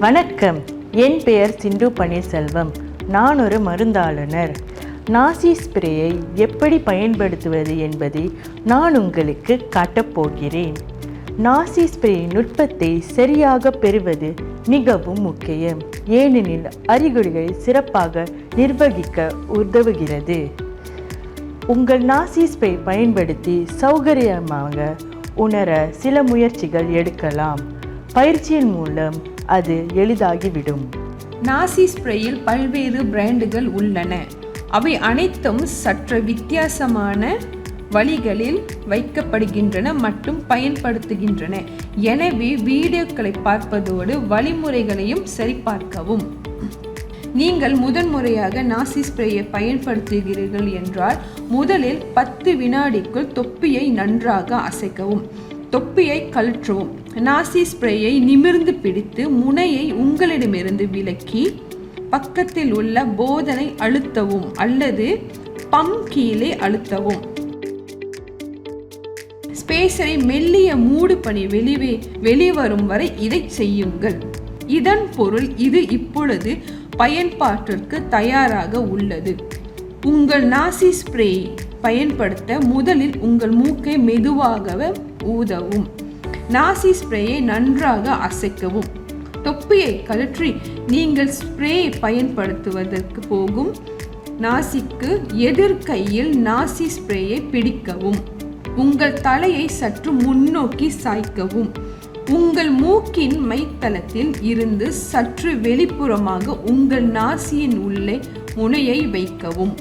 வணக்கம். என் பெயர் சிந்து பன்னீர்செல்வம். நான் ஒரு மருந்தாளுநர் நாசி ஸ்ப்ரேயை எப்படி பயன்படுத்துவது என்பதை நான் உங்களுக்கு காட்டப் போகிறேன். நாசி ஸ்ப்ரே நுட்பத்தை சரியாக பெறுவது மிகவும் முக்கியம். ஏனெனில் அறிகுறிகளை சிறப்பாக நிர்வகிக்க உதவுகிறது. உங்கள் நாசி ஸ்ப்ரே பயன்படுத்தி சௌகரியமாக உணர சில முயற்சிகள் எடுக்கலாம். பயிற்சியின் மூலம் அது எளிதாகிவிடும். நாசி ஸ்ப்ரேயில் பல்வேறு பிராண்டுகள் உள்ளன. அவை அனைத்தும் சற்று வித்தியாசமான வழிகளில் வைக்கப்படுகின்றன மற்றும் பயன்படுத்துகின்றன. எனவே வீடியோக்களை பார்ப்பதோடு வழிமுறைகளையும் சரிபார்க்கவும். நீங்கள் முதன்முறையாக நாசி ஸ்ப்ரேயை பயன்படுத்துகிறீர்கள் என்றால் முதலில் பத்து வினாடிக்குள் தொப்பியை நன்றாக அசைக்கவும். தொப்பியை கழற்றவும். நாசி ஸ்ப்ரேயை நிமிர்ந்து பிடித்து முனையை உங்களிடமிருந்து விலக்கி பக்கத்தில் உள்ள போதனை அழுத்தவும் அல்லது பம் கீழே அழுத்தவும். ஸ்பேசரை மெல்லிய மூடு பணி வெளிவே வெளிவரும் வரை இதை செய்யுங்கள். இதன் பொருள் இது இப்பொழுது பயன்பாட்டிற்கு தயாராக உள்ளது. உங்கள் நாசி ஸ்ப்ரே பயன்படுத்த முதலில் உங்கள் மூக்கை மெதுவாக ஊதவும். நாசி ஸ்ப்ரேயை நன்றாக அசைக்கவும். தொப்பியை கழற்றி நீங்கள் ஸ்ப்ரே பயன்படுத்துவதற்கு போகும். நாசிக்கு எதிர்கையில் நாசி ஸ்ப்ரேயை பிடிக்கவும். உங்கள் தலையை சற்று முன்னோக்கி சாய்க்கவும். உங்கள் மூக்கின் மைத்தளத்தில் இருந்து சற்று வெளிப்புறமாக உங்கள் நாசியின் உள்ளே முனையை வைக்கவும்.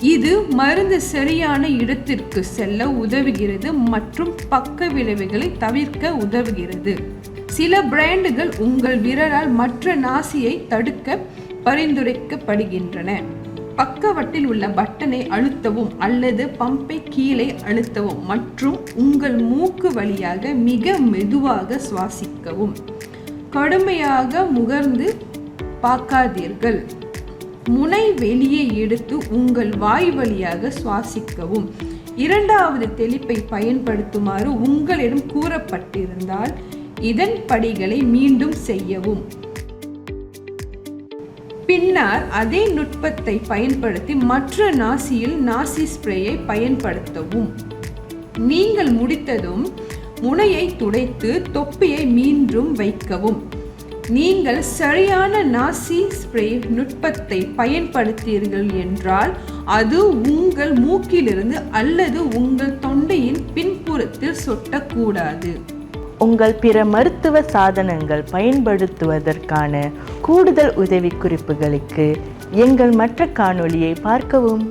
இது மருந்து சரியான இடத்திற்கு செல்ல உதவுகிறது மற்றும் பக்க விளைவுகளை தவிர்க்க உதவுகிறது. சில பிராண்டுகள் உங்கள் விரலால் மற்ற நாசியை தடுக்க பரிந்துரைக்கப்படுகின்றன. பக்கவட்டில் உள்ள பட்டனை அழுத்தவும் அல்லது பம்பை கீழே அழுத்தவும் மற்றும் உங்கள் மூக்கு வழியாக மிக மெதுவாக சுவாசிக்கவும். கடுமையாக முகர்ந்து பார்க்காதீர்கள். முனை வெளியே எடுத்து உங்கள் வாய் வழியாக சுவாசிக்கவும். இரண்டாவது தெளிப்பை பயன்படுத்துமாறு உங்களிடம் கூறப்பட்டிருந்தால் இதன் படிகளை மீண்டும் செய்யவும். பின்னர் அதே நுட்பத்தை பயன்படுத்தி மற்ற நாசியில் நாசி ஸ்ப்ரேயை பயன்படுத்தவும். நீங்கள் முடித்ததும் முனையை துடைத்து தொப்பியை மீண்டும் வைக்கவும். நீங்கள் சரியான நாசி ஸ்ப்ரே நுட்பத்தை பயன்படுத்தீர்கள் என்றால் அது உங்கள் மூக்கிலிருந்து அல்லது உங்கள் தொண்டையின் பின்புறத்தில் சொட்டக்கூடாது. உங்கள் பிற மருத்துவ சாதனங்கள் பயன்படுத்துவதற்கான கூடுதல் உதவிக்குறிப்புகளுக்கு எங்கள் மற்ற காணொளியை பார்க்கவும்.